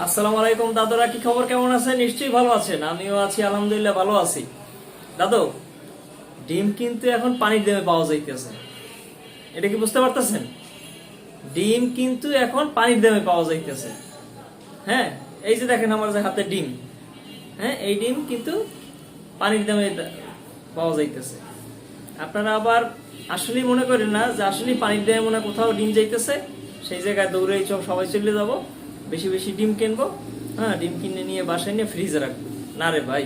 আসসালামু আলাইকুম, দাদুরা, কি খবর? কেমন আছেন? নিশ্চয়ই ভালো আছেন। আমিও আছি, আলহামদুলিল্লাহ, ভালো আছি। দাদু, ডিম কিন্তু এখন পানির দামে পাওয়া যাইতেছে। এটা কি বুঝতে পারতেছেন? ডিম কিন্তু এখন পানির দামে পাওয়া যাইতেছে। হ্যাঁ এই যে দেখেন আমার যে হাতে ডিম। হ্যাঁ এই ডিম কিন্তু পানির দামে পাওয়া যাইতেছে। আপনারা আবার আসলেই মনে করেন না যে আসলেই পানির দামে মনে কোথাও ডিম যাইতেছে? সেই জায়গায় দৌড়ে সবাই চলে যাব। বেশি বেশি ডিম কিনবো হ্যাঁ ডিম কিনে নিয়ে বাসায় নিয়ে ফ্রিজে রাখব। না রে ভাই,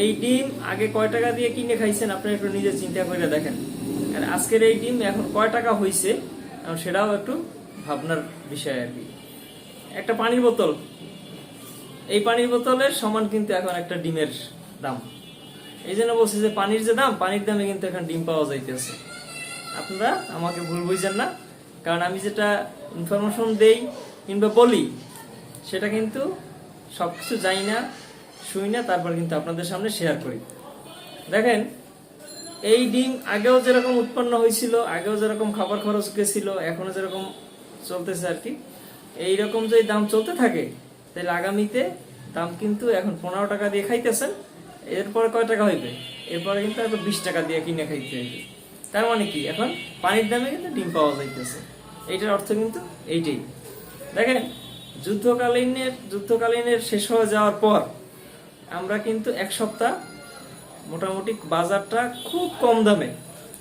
এই ডিম আগে কয় টাকা দিয়ে কিনে খাইছেন? আপনি একটু নিজে চিন্তা করে দেখেন। আর আজকের এই ডিম এখন কয় টাকা হয়েছে সেটাও একটু ভাবনার বিষয় আর কি। একটা পানির বোতল। এই পানির বোতলের সমান কিন্তু এখন একটা ডিমের দাম। এই জন্য বলছি যে পানির যে দাম, পানির দামে কিন্তু এখন ডিম পাওয়া যাইতেছে। আপনারা আমাকে ভুল বুঝছেন না। কারণ আমি যেটা ইনফরমেশন দেই কিংবা বলি, সেটা কিন্তু সব কিছু যাই না শুই না, তারপর কিন্তু আপনাদের সামনে শেয়ার করি। দেখেন, এই ডিম আগেও যেরকম উৎপন্ন হয়েছিল, আগেও যেরকম খাবার খরচ গেছিল, এখনও যেরকম চলতেছে আর কি, এইরকম যদি দাম চলতে থাকে, তাহলে আগামীতে দাম কিন্তু এখন পনেরো টাকা দিয়ে খাইতেছেন, এরপরে কয় টাকা হইবে? এরপরে কিন্তু এখন বিশ টাকা দিয়ে কিনে খাইতে হইবে। তার মানে কি? এখন পানির দামে কিন্তু ডিম পাওয়া যাইতেছে। এইটার অর্থ কিন্তু এইটাই। দেখেন, যুদ্ধকালীনের যুদ্ধকালীনের শেষ হয়ে যাওয়ার পর আমরা কিন্তু এক সপ্তাহ মোটামুটি বাজারটা খুব কম দামে,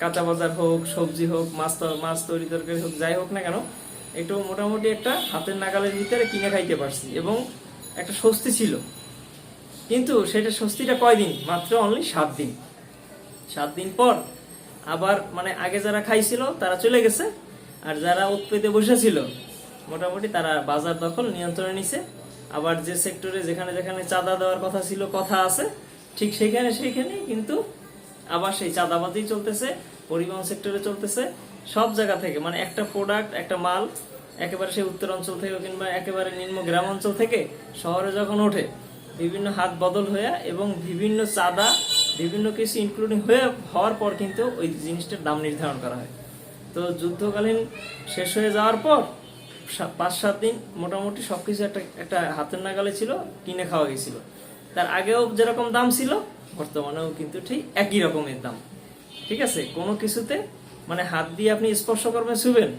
কাঁচা বাজার হোক, সবজি হোক, মাছ মাছ তৈরি তরকারি হোক, যাই হোক না কেন, একটু মোটামুটি একটা হাতের নাগালের ভিতরে কিনে খাইতে পারছি এবং একটা স্বস্তি ছিল। কিন্তু সেটা স্বস্তিটা কয়দিন? মাত্র অনলি সাত দিন। সাত দিন পর আবার মানে আগে যারা খাইছিল তারা চলে গেছে, আর যারা উৎপেতে বসেছিল মোটামুটি তারা বাজার দখল, নিয়ন্ত্রণে নিছে। আবার যে সেক্টরে যেখানে যেখানে চাঁদা দেওয়ার কথা ছিল, কথা আছে, ঠিক সেখানে সেইখানে কিন্তু আবার সেই চাঁদাবাজি চলতেছে, পরিবহন সেক্টরে চলতেছে। সব জায়গা থেকে মানে একটা প্রোডাক্ট একটা মাল, একেবারে সেই উত্তর অঞ্চল থেকে কিংবা একেবারে নিম্ন গ্রাম অঞ্চল থেকে শহরে যখন ওঠে, বিভিন্ন হাত বদল হয়ে এবং বিভিন্ন চাঁদা, বিভিন্ন কিছু ইনক্লুডিং হয়ে, হওয়ার পর কিন্তু ওই জিনিসটার দাম নির্ধারণ করা হয়। তো যুদ্ধকালীন শেষ হয়ে যাওয়ার পর পাঁচ সাত দিন মোটামুটি সবকিছু একটা একটা হাতের নাগালে ছিল, কিনে খাওয়া গেছিল তার আগেও যেরকম দাম ছিল, বর্তমানেও কিন্তু ঠিক একই রকমের দাম। ঠিক আছে? কোনো কিছুতে মানে হাত দিয়ে আপনি স্পর্শ করবেন শুবেন,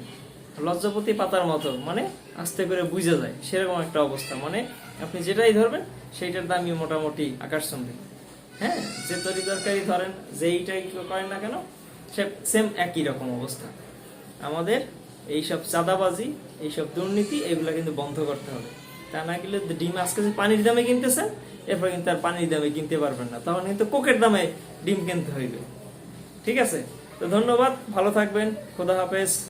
লজ্জাপতি পাতার মতো মানে আস্তে করে বুঝে যায়, সেরকম একটা অবস্থা। মানে আপনি যেটাই ধরবেন, সেইটার দামই মোটামুটি আকাশ সঙ্গে হ্যাঁ? যে তরি তরকারি ধরেন, যেইটাই করেন না কেন, সে সেম একই রকম অবস্থা। আমাদের এইসব চাঁদাবাজি, এইসব দুর্নীতি, এগুলো কিন্তু বন্ধ করতে হবে। তা না গেলে ডিম আজকে পানির দামে কিনতেছেন এরপর কিন্তু আর পানির দামে কিনতে পারবেন না। তখন কিন্তু কোকের দামে ডিম কিনতে হইবে। ঠিক আছে? তো ধন্যবাদ, ভালো থাকবেন, খোদা হাফেজ।